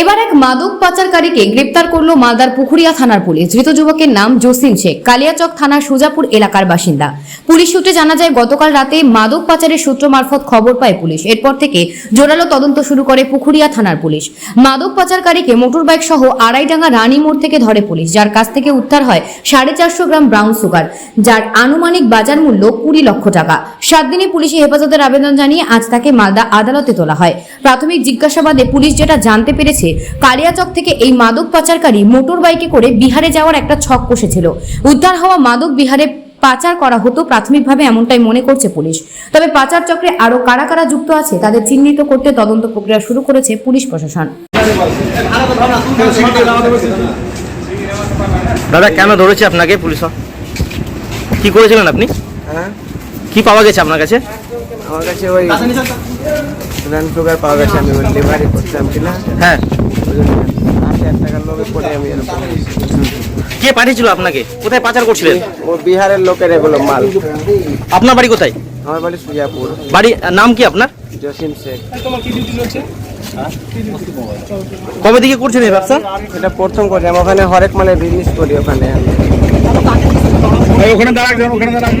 এবার এক মাদক পাচারকারীকে গ্রেপ্তার করল মালদার পুকুরিয়া থানার পুলিশ। ধৃত যুবকের নাম জসিম শেখ। কালিয়াচক থানার সুজাপুর এলাকার বাসিন্দা। পুলিশ সূত্রে জানা যায়, গতকাল রাতে মাদক পাচারের সূত্র মারফত খবর পায় পুলিশ। এরপর থেকে জোরালো তদন্ত শুরু করে পুকুরিয়া থানার পুলিশ। মাদক পাচারকারীকে মোটরবাইক সহ আড়াইডাঙ্গা রানী মোড় থেকে ধরে পুলিশ, যার কাছ থেকে উদ্ধার হয় সাড়ে চারশো গ্রাম ব্রাউন সুগার, যার আনুমানিক বাজার মূল্য কুড়ি লক্ষ টাকা। সাত দিনে পুলিশে হেফাজতের আবেদন জানিয়ে আজ তাকে মালদা আদালতে তোলা হয়। প্রাথমিক জিজ্ঞাসাবাদে পুলিশ যেটা জানতে পেরেছে কালিয়াচক থেকে এই মাদক পাচারকারী মোটর বাইকে করে বিহারে যাওয়ার একটা ছক কষেছিল। উদ্ধার হওয়া মাদক বিহারে পাচার করা হতো প্রাথমিকভাবে এমনটাই মনে করছে পুলিশ। তবে পাচার চক্রে আরও কারা কারা যুক্ত আছে তাদের চিহ্নিত করতে তদন্ত প্রক্রিয়া শুরু করেছে পুলিশ প্রশাসন। দাদা কেন ধরেছে আপনাকে পুলিশ? কি করেছিলেন আপনি? হ্যাঁ। কি পাওয়া গেছে আপনার কাছে? আমার কাছে ওই রান সুগার পাওয়া গেছে আমি ডেলিভারি করতাম কি না? হ্যাঁ। আট হাজার টাকার লোকে পড়ে আমি এরকম কে পাঠিয়েছিল আপনাকে? কোথায় পাচার করছিলেন? ও বিহারের লোকের এগুলো মাল। আপনার বাড়ি কোথায়? আমার বাড়ি সুজাপুর। বাড়ি নাম কি আপনার? জসিম শেখ। কবে থেকে করছেন এই ব্যবসা? এটা প্রথম করি আমি ওখানে হরেক মালের বিজনেস করি ওখানে। আমি ওখানে দাঁড়ান ওখানে দাঁড়ান।